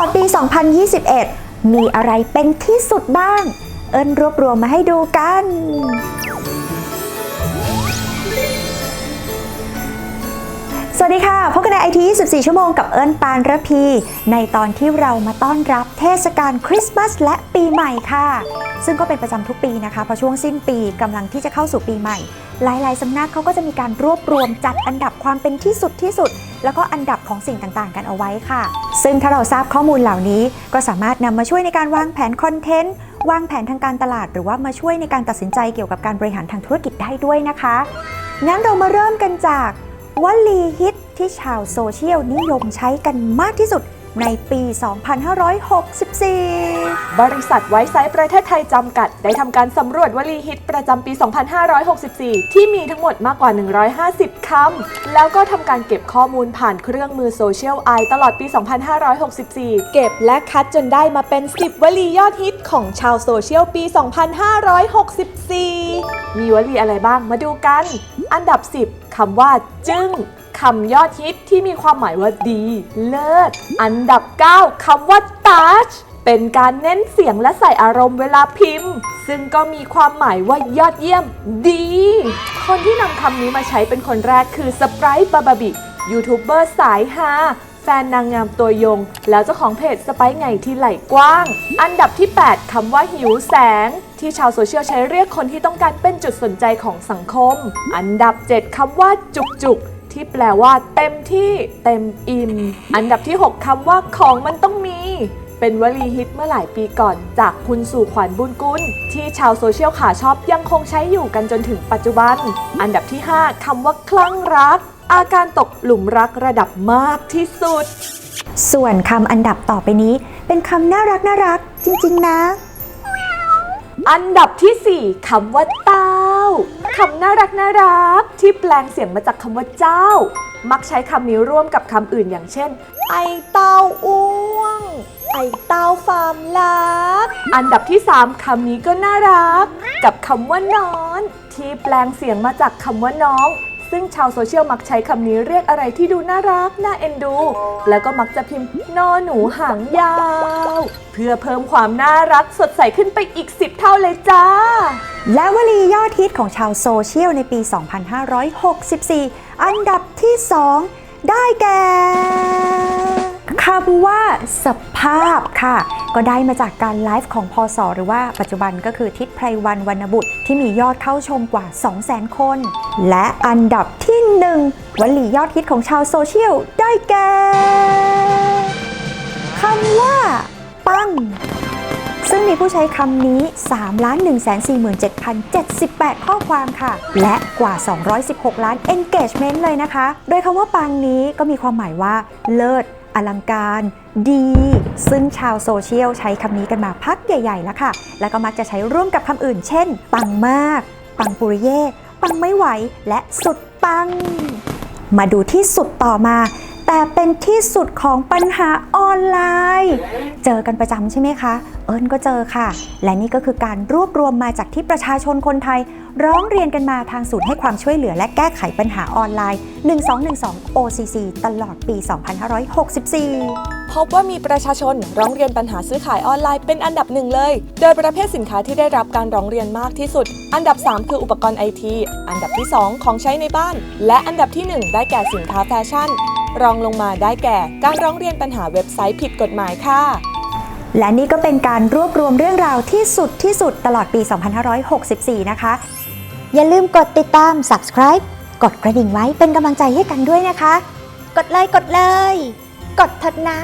อดปี 2021 มีอะไรเป็นที่สุดบ้าง เอิญรวบรวมมาให้ดูกัน สวัสดีค่ะ พบกันในไอที24 ชั่วโมงกับเอิญปานระพี ในตอนที่เรามาต้อนรับเทศกาลคริสต์มาสและปีใหม่ค่ะ ซึ่งก็เป็นประจำทุกปีนะคะเพราะช่วงสิ้นปีกำลังที่จะเข้าสู่ปีใหม่ หลาย ๆสำนักเขาก็จะมีการรวบรวมจัดอันดับความเป็นที่สุดที่สุด แล้วก็อันดับของสิ่งต่างๆ กันเอาไว้ค่ะ ซึ่งถ้าเราทราบข้อมูลเหล่านี้ ก็สามารถนำมาช่วยในการวางแผนคอนเทนต์วางแผนทางการตลาด หรือว่ามาช่วยในการตัดสินใจเกี่ยวกับการบริหารทางธุรกิจได้ด้วยนะคะงั้นเรามาเริ่มกันจากวลีฮิตที่ชาวโซเชียลนิยมใช้กันมากที่สุด ในปี 2564 บริษัทไวซ์ไซต์ประเทศไทยจำกัด ได้ทำการสำรวจวลีฮิตประจำปี 2564 ที่มีทั้งหมดมากกว่า 150 คำ แล้วก็ทำการเก็บข้อมูลผ่านเครื่องมือโซเชียลไอตลอดปี 2564 เก็บและคัดจนได้มาเป็น 10 วลียอดฮิตของชาวโซเชียลปี 2564 มีวลีอะไรบ้างมาดูกัน อันดับ 10คำว่าจึ้ง คำยอดฮิตที่มีความหมายว่าดี เลิศ อันดับ 9คำว่าตัชเป็นการเน้นเสียงและใส่อารมณ์เวลาพิมพ์ ซึ่งก็มีความหมายว่ายอดเยี่ยม ดี คนที่นำคำนี้มาใช้เป็นคนแรกคือสไปร์บาบาบิยูทูบเบอร์สายฮาแฟนนางงามตัวยง แล้วเจ้าของเพจสไปร์ไงที่ไหลกว้าง อันดับที่ 8คำว่าหิวแสง ที่ชาวโซเชียลใช้เรียกคนที่ต้องการเป็นจุดสนใจของสังคม อันดับ 7คำว่าจุกจุก ที่แปลว่าเต็มที่เต็มอิ่ม อันดับที่ 6คำว่าของมันต้องมี เป็นวลีฮิตเมื่อหลายปีก่อน จากคุณสู่ขวัญบุญกุลที่ชาวโซเชียลขาชอบยังคงใช้อยู่กันจนถึงปัจจุบัน อันดับที่ 5คำว่าคลั่งรัก อาการตกหลุมรักระดับมากที่สุด ส่วนคำอันดับต่อไปนี้ เป็นคำน่ารักน่ารักจริง ๆ นะ อันดับที่ 4คำว่าเต้า คำน่ารักน่ารัก ที่แปลงเสียงมาจากคำว่าเจ้า มักใช้คำนี้ร่วมกับคำอื่นอย่างเช่น ไอเต้าอ้วง ไอเต้าฟาร์มลักอันดับที่ 3 คำนี้ก็น่ารัก กับคำว่านอน ที่แปลงเสียงมาจากคำว่าน้อง ซึ่งชาวโซเชียลมักใช้คำนี้เรียกอะไรที่ดูน่ารัก น่าเอ็นดู แล้วก็มักจะพิมพ์นอหนูหางยาว เพื่อเพิ่มความน่ารักสดใสขึ้นไปอีก 10 เท่าเลยจ้า และวลียอดฮิตของชาวโซเชียลในปี 2564 อันดับที่ 2 ได้แก่คำว่าสภาพค่ะ ก็ได้มาจากการไลฟ์ของพอสหรือว่าปัจจุบันก็คือทิศไพรวันวรรณบุตรที่มียอดเข้าชมกว่า 200,000 คน และอันดับที่ 1วลียอดฮิตของชาวโซเชียลได้แก่ ผู้ใช้คำนี้3 1 4 7 0 78 ข้อความค่ะ และกว่า 216 ล้าน engagement เลยนะคะ โดยคำว่าปังนี้ก็มีความหมายว่า เลิศอลังการดี ซึ่งชาวโซเชียลใช้คำนี้กันมาพักใหญ่ ๆ แล้วค่ะ แล้วก็มักจะใช้ร่วมกับคำอื่น เช่น ปังมาก ปังปุริเย่ปังไม่ไหว และสุดปัง มาดูที่สุดต่อมา แต่เป็นที่สุดของปัญหาออนไลน์ เจอกันประจำใช่ไหมคะ เอิญก็เจอค่ะ และนี่ก็คือการรวบรวมมาจากที่ประชาชนคนไทย ร้องเรียนกันมาทางศูนย์ให้ความช่วยเหลือและแก้ไขปัญหาออนไลน์ 1212 OCC ตลอดปี 2564พบว่ามีประชาชนร้องเรียนปัญหาซื้อขายออนไลน์เป็นอันดับหนึ่งเลย โดยประเภทสินค้าที่ได้รับการร้องเรียนมากที่สุด อันดับ 3 คืออุปกรณ์ไอที อันดับที่ 2 ของใช้ในบ้าน และอันดับที่ 1 ได้แก่สินค้าแฟชั่น รองลงมาได้แก่ การร้องเรียนปัญหาเว็บไซต์ผิดกฎหมายค่ะ และนี่ก็เป็นการรวบรวมเรื่องราวที่สุดที่สุดตลอดปี 2564 นะคะ อย่าลืมกดติดตาม subscribe กดกระดิ่งไว้เป็นกำลังใจให้กันด้วยนะคะ กดเลยกดเลย กดเถิดนะ